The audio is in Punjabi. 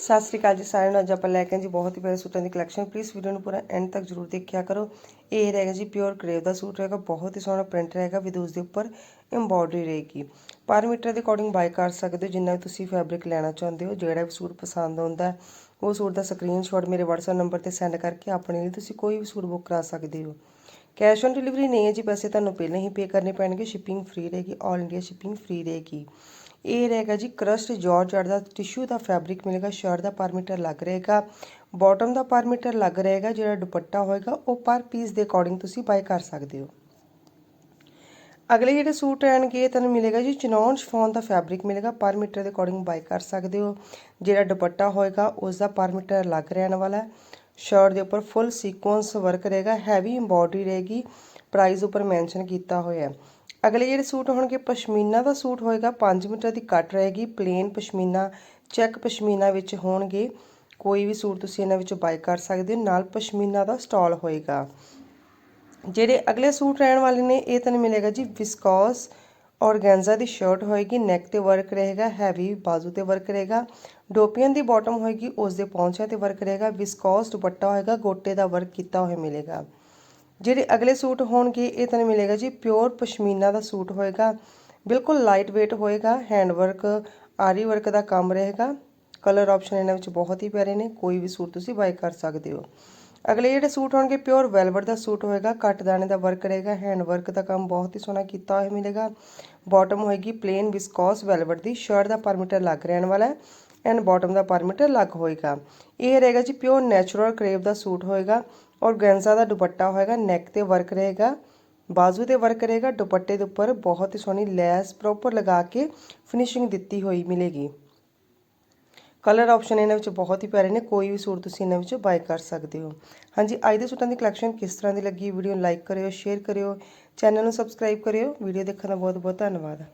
ਸਤਿ ਸ੍ਰੀ ਅਕਾਲ ਜੀ ਸਾਰਿਆਂ ਨੂੰ। ਅੱਜ ਆਪਾਂ ਲੈ ਕੇ ਆਏ ਜੀ ਬਹੁਤ ਹੀ ਪਿਆਰੇ ਸੂਟਾਂ ਦੀ ਕਲੈਕਸ਼ਨ ਪਲੀਜ਼ ਵੀਡੀਓ ਨੂੰ ਪੂਰਾ ਐਂਡ ਤੱਕ ਜਰੂਰ ਦੇਖਿਆ ਕਰੋ। ਇਹ ਰਹੇਗਾ ਜੀ ਪਿਓਰ ਗ੍ਰੇਵ ਦਾ ਸੂਟ ਰਹੇਗਾ, ਬਹੁਤ ਹੀ ਸੋਹਣਾ ਪ੍ਰਿੰਟ ਰਹੇਗਾ ਵਿਦ ਉਸ ਦੇ ਉੱਪਰ ਐਮਬੋਡਰੀ ਰਹੇਗੀ। ਪਰ ਮੀਟਰ ਦੇ ਅਕੋਰਡਿੰਗ ਬਾਈ ਕਰ ਸਕਦੇ ਹੋ, ਜਿੰਨਾ ਵੀ ਤੁਸੀਂ ਫੈਬਰਿਕ ਲੈਣਾ ਚਾਹੁੰਦੇ ਹੋ, ਜਿਹੜਾ ਵੀ ਸੂਟ ਪਸੰਦ ਆਉਂਦਾ ਉਹ ਸੂਟ ਦਾ ਸਕਰੀਨਸ਼ਾਟ ਮੇਰੇ WhatsApp ਨੰਬਰ ਤੇ ਸੈਂਡ ਕਰਕੇ ਆਪਣੇ ਲਈ ਤੁਸੀਂ ਕੋਈ ਵੀ ਸੂਟ ਬੁੱਕ ਕਰਾ ਸਕਦੇ ਹੋ। ਕੈਸ਼ ਔਨ ਡਿਲੀਵਰੀ ਨਹੀਂ ਹੈ ਜੀ ਪੈਸੇ ਤੁਹਾਨੂੰ ਪਹਿਲਾਂ ਹੀ ਪੇ ਕਰਨੇ ਪੈਣਗੇ ਸ਼ਿਪਿੰਗ ਫ੍ਰੀ ਰਹੇਗੀ ਆਲ ਇੰਡੀਆ ਸ਼ਿਪਿੰਗ ਫ੍ਰੀ ਰਹੇਗੀ। ਇਹ ਰਹੇਗਾ ਜੀ ਕਰਸਟ ਜਾਰਜਟ ਦਾ ਟਿਸ਼ੂ ਦਾ ਫੈਬਰਿਕ ਮਿਲੇਗਾ ਸ਼ਰਟ ਦਾ ਪਰ ਮੀਟਰ ਲੱਗ ਰਹੇਗਾ ਬਾਟਮ ਦਾ ਪਰ ਮੀਟਰ ਲੱਗ ਰਹੇਗਾ, ਜਿਹੜਾ ਦੁਪੱਟਾ ਹੋਏਗਾ, ਉਹ ਪਰ ਪੀਸ ਦੇ ਅਕੋਰਡਿੰਗ ਤੁਸੀਂ ਬਾਈ ਕਰ ਸਕਦੇ ਹੋ। ਅਗਲੇ ਜਿਹੜੇ ਸੂਟ ਰਹਿਣਗੇ ਤੁਹਾਨੂੰ ਮਿਲੇਗਾ ਜੀ ਚਨੌਨ ਸ਼ਫੋਨ ਦਾ ਫੈਬਰਿਕ ਮਿਲੇਗਾ ਪਰ ਮੀਟਰ ਦੇ ਅਕੋਰਡਿੰਗ ਬਾਈ ਕਰ ਸਕਦੇ ਹੋ। ਜਿਹੜਾ ਦੁਪੱਟਾ ਹੋਏਗਾ ਉਸ ਦਾ ਪਰ ਮੀਟਰ ਲੱਗ ਰਹਿਣ ਵਾਲਾ ਸ਼ਰਟ ਦੇ ਉੱਪਰ ਫੁੱਲ ਸੀਕੁਐਂਸ ਵਰਕ ਰਹੇਗਾ ਹੈਵੀ ਐਮਬੋਡਰੀ ਰਹੇਗੀ ਪ੍ਰਾਈਸ ਉੱਪਰ ਮੈਂਸ਼ਨ ਕੀਤਾ ਹੋਇਆ ਹੈ। ਅਗਲੇ ਜਿਹੜੇ ਸੂਟ ਹੋਣਗੇ ਪਸ਼ਮੀਨਾ ਦਾ ਸੂਟ ਹੋਏਗਾ। 5 ਮੀਟਰ ਦੀ ਕੱਟ ਰਹੇਗੀ ਪਲੇਨ ਪਸ਼ਮੀਨਾ ਚੈੱਕ ਪਸ਼ਮੀਨਾ ਵਿੱਚ ਹੋਣਗੇ। ਕੋਈ ਵੀ ਸੂਟ ਤੁਸੀਂ ਇਹਨਾਂ ਵਿੱਚੋਂ ਬਾਈ ਕਰ ਸਕਦੇ ਹੋ, ਨਾਲ ਪਸ਼ਮੀਨਾ ਦਾ ਸਟਾਲ ਹੋਏਗਾ। ਜਿਹੜੇ ਅਗਲੇ ਸੂਟ ਰਹਿਣ ਵਾਲੇ ਨੇ, ਇਹ ਤੁਹਾਨੂੰ ਮਿਲੇਗਾ ਜੀ ਵਿਸਕੋਸ ਔਰਗੈਂਜ਼ਾ ਦੀ ਸ਼ਰਟ ਹੋਏਗੀ ਨੈਕ ਤੇ ਵਰਕ ਰਹੇਗਾ ਹੈਵੀ ਬਾਜ਼ੂ ਤੇ ਵਰਕ ਰਹੇਗਾ। ਡੋਪੀਅਨ ਦੀ ਬਾਟਮ ਹੋਏਗੀ, ਉਸ ਦੇ ਪੌਂਚਿਆਂ ਤੇ ਵਰਕ ਰਹੇਗਾ। ਵਿਸਕੋਸ ਦੁਪੱਟਾ ਹੋਏਗਾ, ਗੋਟੇ ਦਾ ਵਰਕ ਕੀਤਾ ਹੋਇਆ ਮਿਲੇਗਾ। ਜਿਹੜੇ ਅਗਲੇ ਸੂਟ ਹੋਣਗੇ, ਇਹ ਤੁਹਾਨੂੰ ਮਿਲੇਗਾ ਜੀ ਪਿਓਰ ਪਸ਼ਮੀਨਾ ਦਾ ਸੂਟ ਹੋਏਗਾ। ਬਿਲਕੁਲ ਲਾਈਟ weight ਹੋਏਗਾ ਹੈਂਡ ਵਰਕ ਆਰੀ ਵਰਕ ਦਾ ਕੰਮ ਰਹੇਗਾ। ਕਲਰ ਆਪਸ਼ਨ ਇਹਨਾਂ ਵਿੱਚ ਬਹੁਤ ਹੀ ਪਿਆਰੇ ਨੇ, ਕੋਈ ਵੀ ਸੂਟ ਤੁਸੀਂ ਬਾਈ ਕਰ ਸਕਦੇ ਹੋ। ਅਗਲੇ ਜਿਹੜੇ ਸੂਟ ਹੋਣਗੇ ਪਿਓਰ ਵੈਲਵਟ ਦਾ ਸੂਟ ਹੋਏਗਾ ਕੱਟ ਦਾਣੇ ਦਾ ਵਰਕ ਰਹੇਗਾ ਹੈਂਡ ਵਰਕ ਦਾ ਕੰਮ ਬਹੁਤ ਹੀ ਸੋਹਣਾ ਕੀਤਾ ਹੋਇਆ ਮਿਲੇਗਾ। ਬਾਟਮ ਹੋਏਗੀ ਪਲੇਨ ਵਿਸਕੋਸ ਵੈਲਵਟ ਦੀ ਸ਼ਰਟ ਦਾ ਪਰਮੀਟਰ ਲੱਗ ਰਹਿਣ ਵਾਲਾ ਹੈ ਐਂਡ ਬਾਟਮ ਦਾ ਪਰਮੀਟਰ ਲੱਗ ਹੋਏਗਾ। ਇਹ ਰਹੇਗਾ ਜੀ ਪਿਓਰ ਨੈਚੁਰਲ ਕਰੇਵ ਦਾ ਸੂਟ ਹੋਏਗਾ ਔਰ ਗੈਂਜ਼ਾ ਦਾ ਦੁਪੱਟਾ ਹੋਏਗਾ ਨੈਕ ਤੇ ਵਰਕ ਰਹੇਗਾ, ਬਾਜ਼ੂ ਤੇ ਵਰਕ ਰਹੇਗਾ, ਦੁਪੱਟੇ ਦੇ ਉੱਪਰ ਬਹੁਤ ਹੀ ਸੋਹਣੀ ਲੈਸ ਪ੍ਰੋਪਰ ਲਗਾ ਕੇ ਫਿਨਿਸ਼ਿੰਗ ਦਿੱਤੀ ਹੋਈ ਮਿਲੇਗੀ। ਕਲਰ ਆਪਸ਼ਨ ਇਹਨਾਂ ਵਿੱਚ ਬਹੁਤ ਹੀ ਪਿਆਰੇ ਨੇ, ਕੋਈ ਵੀ ਸੂਟ ਤੁਸੀਂ ਇਹਨਾਂ ਵਿੱਚੋਂ ਬਾਈ ਕਰ ਸਕਦੇ ਹੋ। ਹਾਂਜੀ, ਅੱਜ ਦੇ ਸੂਟਾਂ ਦੀ ਕਲੈਕਸ਼ਨ ਕਿਸ ਤਰ੍ਹਾਂ ਦੀ ਲੱਗੀ? ਵੀਡੀਓ ਨੂੰ ਲਾਈਕ ਕਰਿਓ ਸ਼ੇਅਰ ਕਰਿਓ ਚੈਨਲ ਨੂੰ ਸਬਸਕ੍ਰਾਈਬ ਕਰਿਓ। ਵੀਡੀਓ ਦੇਖਣ ਦਾ ਬਹੁਤ ਬਹੁਤ ਧੰਨਵਾਦ।